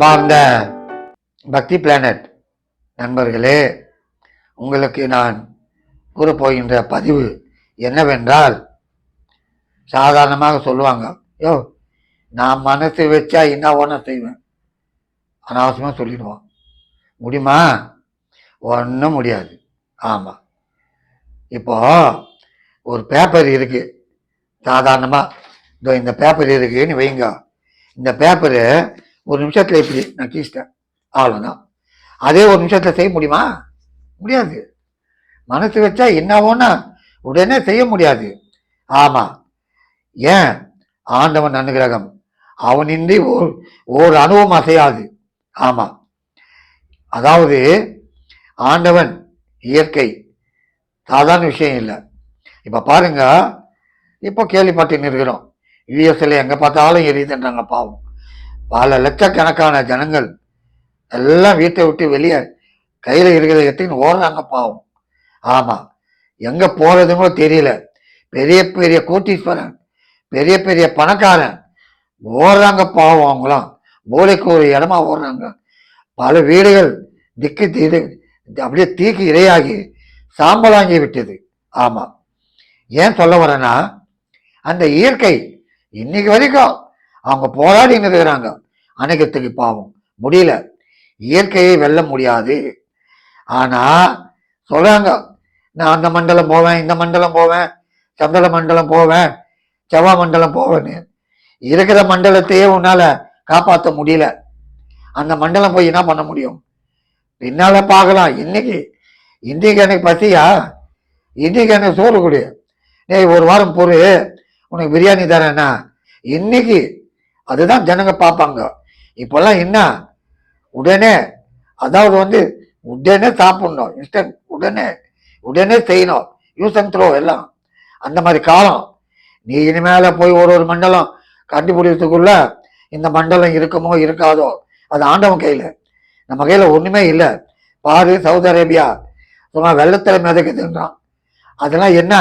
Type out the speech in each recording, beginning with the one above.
அன்பார்ந்த பக்தி பிளானட் நண்பர்களே உங்களுக்கு நான் கூறப்போகின்ற பதிவு என்னவென்றால் சாதாரணமாக சொல்லுவாங்க யோ நான் மனசு வச்சா என்ன ஒன்றா செய்வேன்? அனாவசியமாக சொல்லிடுவான். முடியுமா? ஒன்றும் முடியாது. ஆமாம் இப்போ ஒரு பேப்பர் இருக்குது சாதாரணமாக இதோ இந்த பேப்பர் இருக்குன்னு வைங்க. இந்த பேப்பரு ஒரு நிமிஷத்தில் இப்படி நான் கீச்சிட்டேன் அவ்வளோதான் அதே ஒரு நிமிஷத்தில் செய்ய முடியுமா? முடியாது. மனசு வச்சா என்னவோன்னா உடனே செய்ய முடியாது. ஆமாம் ஏன்? ஆண்டவன் அனுகிரகம். அவனின்றி ஓர் ஓர் அணுவும் அசையாது. ஆமாம் அதாவது ஆண்டவன் இயற்கை. சாதாரண விஷயம் இல்லை. இப்போ பாருங்க இப்போ கேள்விப்பட்டு இருக்கிறோம் யூஎஸ்ல எங்கே பார்த்தாலும் எரியுதுன்றாங்க பாவம். பல லட்சக்கணக்கான ஜனங்கள் எல்லாம் வீட்டை விட்டு வெளியே கையில் இருக்கிறத எடுத்துன்னு ஓடுறாங்க பாவம். ஆமாம் எங்கே போகிறதுங்களோ தெரியல. பெரிய பெரிய கோட்டீஸ்வரன் பெரிய பெரிய பணக்காரன் ஓடுறாங்க பாவம் அவங்களாம். மூளைக்கு ஒரு இடமா ஓடுறாங்க. பல வீடுகள் திக்கு தீது அப்படியே தீக்கு இரையாகி சாம்பலாங்கி விட்டது. ஆமாம் ஏன் சொல்ல வரேன்னா அந்த இயற்கை இன்னைக்கு வரைக்கும் அவங்க போராடி இருக்கிறாங்க அணைக்கத்துக்கு பாவம். முடியல. இயற்கையை வெல்ல முடியாது. ஆனா சொல்றாங்க நான் அந்த மண்டலம் போவேன் இந்த மண்டலம் போவேன் சந்திர மண்டலம் போவேன் செவ்வாய் மண்டலம் போவேன்னு. இருக்கிற மண்டலத்தையே உன்னால காப்பாற்ற முடியல. அந்த மண்டலம் போய் என்ன பண்ண முடியும்? பின்னால பார்க்கலாம். இன்னைக்கு இன்னைக்கு எனக்கு பசியா? இன்னைக்கு எனக்கு சோறு கொடு. நீ ஒரு வாரம் பொறு. உனக்கு பிரியாணி தரேன்னா இன்னைக்கு அதுதான் ஜனங்க பார்ப்பாங்க. இப்போல்லாம் என்ன? உடனே அதாவது வந்து உடனே சாப்பிடணும். இன்ஸ்டன்ட் உடனே உடனே செய்யணும். யூஸ் அண்ட் த்ரோ எல்லாம். அந்த மாதிரி காலம். நீ இனிமேல போய் ஒரு ஒரு மண்டலம் கண்டுபிடிக்கிறதுக்குள்ள இந்த மண்டலம் இருக்குமோ இருக்காதோ? அது ஆண்டவன் கையில். நம்ம கையில் ஒன்றுமே இல்லை. பாரு சவுதி அரேபியா சும்மா வெள்ளத்தில் மிதக்குதுன்றான் அதெல்லாம் என்ன?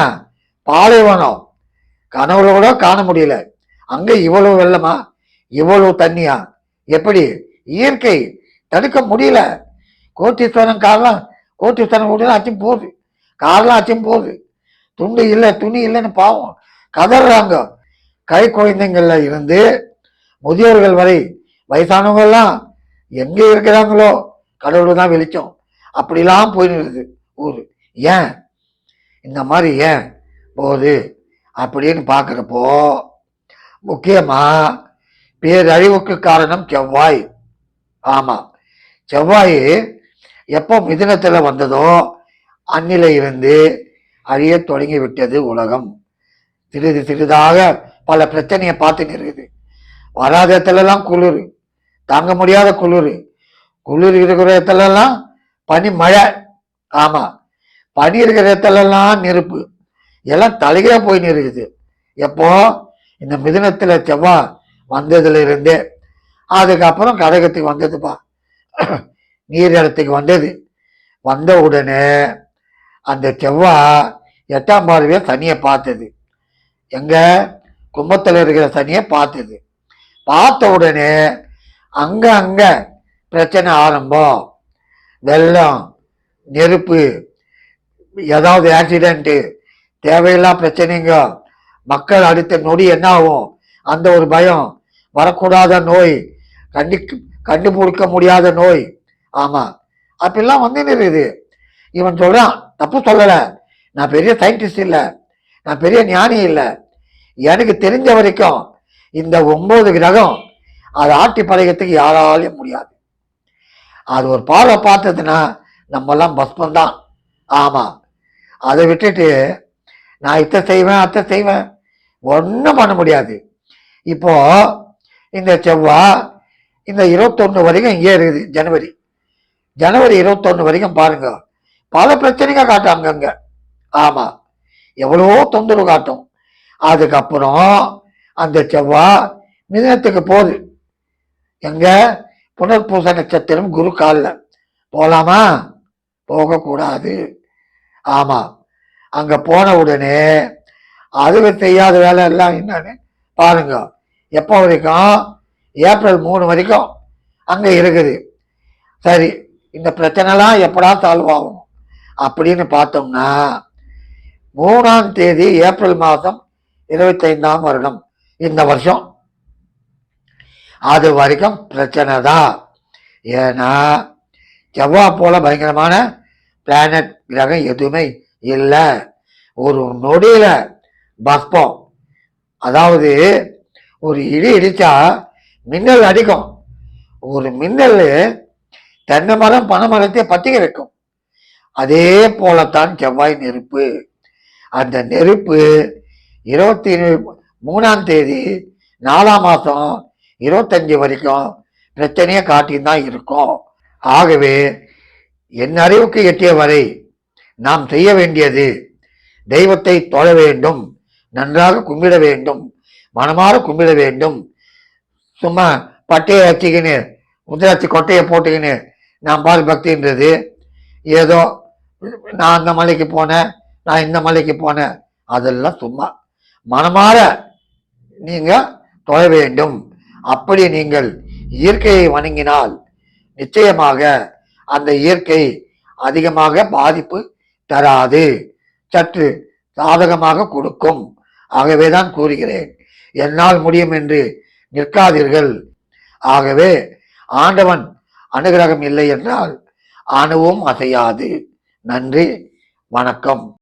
பாலைவனம். கனவுல கூட காண முடியல. அங்கே இவ்வளவு வெள்ளமா? இவ்வளவு தண்ணியா? எப்படி? இயற்கை தடுக்க முடியல. கோட்டீஸ்வரன் காரெல்லாம் கோட்டீஸ்வரன் கூட அச்சும் போகுது. காரெல்லாம் அச்சும் போகுது. துண்டு இல்லை துணி இல்லைன்னு பாவம். கதறாங்க. கை குழந்தைங்கள்ல இருந்து முதியோர்கள் வரை வயசானவங்கெல்லாம் எங்கே இருக்கிறாங்களோ? கடவுள் தான் வெளிச்சம். அப்படிலாம் போயிடுது ஊர். ஏன்? இந்த மாதிரி ஏன் போகுது? அப்படின்னு பார்க்குறப்போ முக்கியமாக பேரழிவுக்கு காரணம் செவ்வாய். ஆமாம் செவ்வாய் எப்போ மிதுனத்தில் வந்ததோ அன்னில இருந்து அழிய தொடங்கி விட்டது உலகம். திருது சிறிதாக பல பிரச்சனையை பார்த்துன்னு இருக்குது வராத இடத்துலலாம் குளிர். தாங்க முடியாத குளிர். குளிர் இருக்கிற இடத்துலலாம் பனி மழை. ஆமாம் பனி இருக்கிற இடத்துலலாம் நெருப்பு. எல்லாம் தலைகீழா போய் இருக்குது எப்போ? இந்த மிதுனத்தில் செவ்வாய் வந்ததுல இருந்தே அதுக்கப்புறம் கடகத்துக்கு வந்ததுப்பா. நீர் இடத்துக்கு வந்தது. வந்த உடனே அந்த செவ்வாய் எட்டாம் பார்வையை சனியை பார்த்தது. எங்கே? கும்பத்தில் இருக்கிற சனியை பார்த்தது. பார்த்த உடனே அங்கே அங்கே பிரச்சனை ஆரம்பம். வெள்ளம் நெருப்பு ஏதாவது ஆக்சிடெண்ட்டு தேவையில்லா பிரச்சனைங்க. மக்கள் அடுத்த நொடி என்ன ஆகும் அந்த ஒரு பயம். வரக்கூடாத நோய் கண்டி கண்டுபிடிக்க முடியாத நோய். ஆமாம் அப்படிலாம் வந்து இருக்குது இவன் சொல்கிறான் தப்பு சொல்லலை. நான் பெரிய சயின்டிஸ்ட் இல்லை. நான் பெரிய ஞானி இல்லை. எனக்கு தெரிஞ்ச வரைக்கும் இந்த ஒம்பது கிரகம் அதை ஆட்டி படைக்கிறதுக்கு யாராலையும் முடியாது. அது ஒரு பார்வை பார்த்ததுன்னா நம்மெல்லாம் பஸ்மம் தான். ஆமாம் அதை விட்டுட்டு நான் இத்தை செய்வேன் அத்தை செய்வேன். ஒன்றும் பண்ண முடியாது. இப்போது இந்த செவ்வாய் இந்த இருபத்தொன்று வரைக்கும் இங்கே இருக்குது ஜனவரி. ஜனவரி இருபத்தொன்று வரைக்கும் பாருங்க. பல பிரச்சனைங்க காட்டும் அங்கங்க ஆமாம் எவ்வளவோ தொந்தரவு காட்டும். அதுக்கப்புறம் அந்த செவ்வாய் மிதனத்துக்கு போகுது. எங்கே? புனர்பூச நட்சத்திரம் குரு காலில். போகலாமா போகக்கூடாது. ஆமாம் அங்கே போன உடனே அதுக்கு செய்யாத வேலை எல்லாம் என்னன்னு பாருங்க. எப்போ வரைக்கும்? ஏப்ரல் மூணு வரைக்கும் அங்கே இருக்குது. சரி இந்த பிரச்சனைலாம் எப்படா சால்வ் ஆகும்? அப்படின்னு பார்த்தோம்னா மூணாம் தேதி ஏப்ரல் மாதம் இருபத்தைந்தாம் வருடம். இந்த வருஷம். அது வரைக்கும் பிரச்சனை தான். ஏன்னா செவ்வாய் போல பயங்கரமான பிளானட் கிரகம் எதுவுமே இல்லை. ஒரு நொடியில் பஸ்பம். அதாவது ஒரு இடி இடித்தா மின்னல் அடிக்கும். ஒரு மின்னல் தென்னை மரம் பனை மரத்தை பற்றி இருக்கும் அதே போலத்தான் செவ்வாய் நெருப்பு. அந்த நெருப்பு இருபத்தி மூணாம் தேதி நாலாம் மாதம் இருபத்தஞ்சி வரைக்கும் பிரச்சனையை காட்டின்னு தான் இருக்கும். ஆகவே என் அறிவுக்கு எட்டிய வரை நாம் செய்ய வேண்டியது தெய்வத்தை தொழ வேண்டும் நன்றாக கும்பிட வேண்டும் மனமாற கும்பிட வேண்டும். சும்மா பட்டையை வச்சுக்கின்னு முதிராட்சி கொட்டையை போட்டுக்கின்னு நான் பால் பக்தின்றது ஏதோ நான் அந்த மலைக்கு போனேன் நான் இந்த மலைக்கு போனேன் அதெல்லாம் சும்மா. மனமாற நீங்கள் தொழ வேண்டும். அப்படி நீங்கள் இயற்கையை வணங்கினால் நிச்சயமாக அந்த இயற்கை அதிகமாக பாதிப்பு தராது. சற்று சாதகமாக கொடுக்கும். ஆகவே தான் கூறுகிறேன். என்னால் முடியும் என்று நிற்காதீர்கள். ஆகவே ஆண்டவன் அனுகிரகம் இல்லை என்றால் அணுவும் அசையாது. நன்றி வணக்கம்.